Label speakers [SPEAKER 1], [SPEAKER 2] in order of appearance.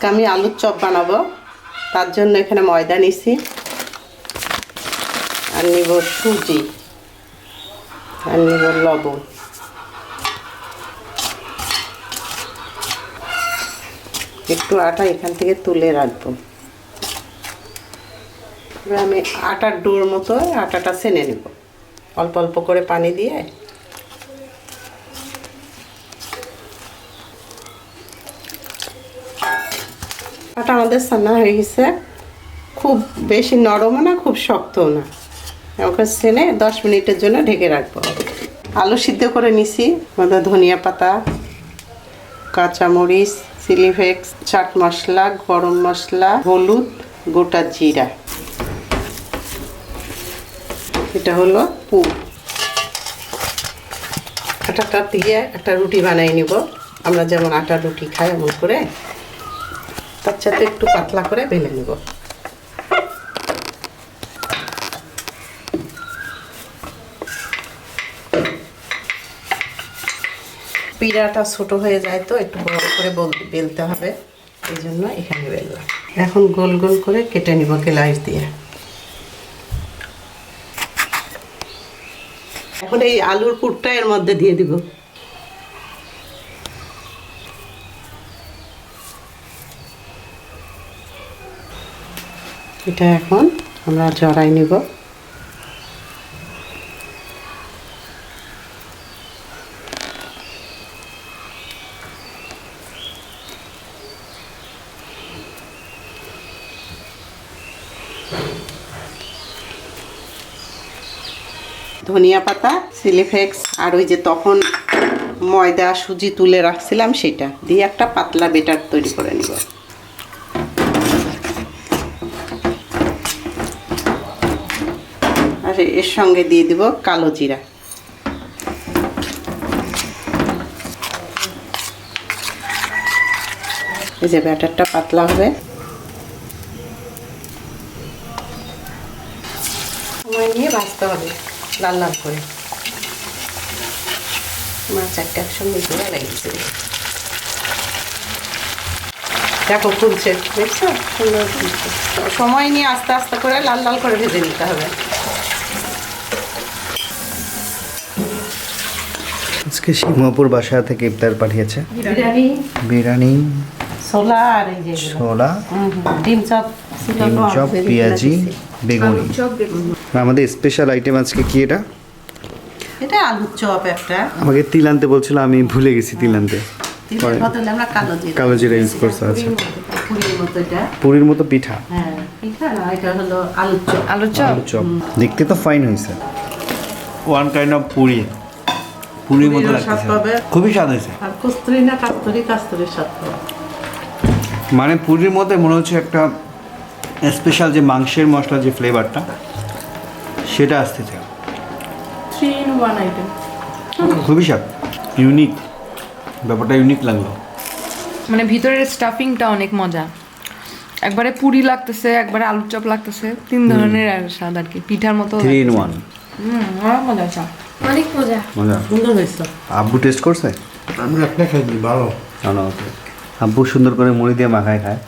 [SPEAKER 1] আজকে আমি আলুর চপ বানাবো। তার জন্য এখানে ময়দা নিছি। আর নিব সুজি। আর নিব লবণ। একটু আটা এখান থেকে তুলে রাখব। এবার আমি আটার ডোর মতো আটাটা সেনে নেব। অল্প অল্প করে পানি দিয়ে আটা আমাদের সান্না হয়ে গেছে। খুব বেশি নরমও না, খুব শক্তও না। আমাকে সেনে দশ মিনিটের জন্য ঢেকে রাখব। আলু সিদ্ধ করে নিছি আমাদের ধনিয়া পাতা, কাঁচামরিচ, চিলি ফ্লেক্স, চাট মশলা, গরম মশলা, হলুদ, গোটা জিরা। এটা হলো পুর। আটাটা দিয়ে একটা রুটি বানিয়ে নিব। আমরা যেমন আটা রুটি খাই এমন করে। সাথে একটু পাতলা করে বেলে নেব। পিড়াটা ছোট হয়ে যায় তো, একটু বড় করে বল- বেলতে হবে। এই জন্য এখানে বেললাম। এখন গোল গোল করে কেটে নিব কেলাইশ দিয়ে। এখন এই আলুর পুরটা এর মধ্যে দিয়ে দিব। এটা এখন আমরা জড়াই নিব। ধনিয়া পাতা চিলি ফ্লেক্স আর ওই যে তখন ময়দা, সুজি তুলে রাখছিলাম সেটা। দিয়ে একটা পাতলা বেটার তৈরি করে নিব। এর সঙ্গে দিয়ে দিব কালো জিরা। এই যে ব্যাটারটা পাতলা হবে। সময় নিয়ে ভাজতে হবে লাল লাল করে। আমার চারটে একসঙ্গে জোড়া লাগিয়েছে। দেখো ফুলছে দেখছ? সুন্দর ফুলছে। সময় নিয়ে আস্তে আস্তে করে লাল লাল করে ভেজে নিতে হবে।
[SPEAKER 2] আজকে সিংহপুর বাসা থেকে ইফতার পাঠিয়েছে।
[SPEAKER 1] বিরিয়ানি।
[SPEAKER 2] বিরিয়ানি।
[SPEAKER 1] ছোলা আর এই যে
[SPEAKER 2] ছোলা।
[SPEAKER 1] ডিম চপ ছিল
[SPEAKER 2] ডিম চপ পেঁয়াজি। বেগুনি। আমাদের স্পেশাল আইটেম আজকে কি এটা?
[SPEAKER 1] এটা আলুর চপ একটা।
[SPEAKER 2] আমাকে তিল আনতে বলছিল আমি ভুলে গেছি তিল আনতে
[SPEAKER 1] তিলের
[SPEAKER 2] পরে-
[SPEAKER 1] কালো জিরা।
[SPEAKER 2] কালো জিরা আচ্ছা।
[SPEAKER 1] পুরীর মতো, পুরীর মতো এটা।
[SPEAKER 2] পুরীর মতো পিঠা?
[SPEAKER 1] হ্যাঁ
[SPEAKER 2] দেখতে তো ফাইন হয়েছে।
[SPEAKER 3] ওয়ান কাইন্ড অফ পুরি পুরির মতো লাগতেছে। খুবই স্বাদ হয়েছে।
[SPEAKER 1] আর কস্তুরি না কাস্তুরি কাস্তুরির স্বাদ পাবে।
[SPEAKER 3] মানে পুরির মধ্যে মনে হচ্ছে একটা স্পেশাল যে মাংসের মশলা যে ফ্লেভারটা সেটা আসতেছে
[SPEAKER 4] থ্রি ইন ওয়ান আইটেম
[SPEAKER 3] খুবই স্বাদ। ইউনিক ব্যাপারটা ইউনিক লাগল।
[SPEAKER 4] মানে ভিতরের স্টাফিংটা অনেক মজা। একবারে পুরি লাগতেছে একবারে আলুর চপ লাগতেছে তিন ধরনের স্বাদ আর কি। পিঠার মতো
[SPEAKER 3] থ্রি ইন ওয়ান
[SPEAKER 4] হুম মজা
[SPEAKER 5] অনেক মজা।
[SPEAKER 3] মজা?
[SPEAKER 1] সুন্দর হয়েছে।
[SPEAKER 2] আব্বু টেস্ট করছে?
[SPEAKER 6] আমি একটা খাইনি ভালো।
[SPEAKER 2] আব্বু সুন্দর করে মুড়ি দিয়ে মাখায় খায়।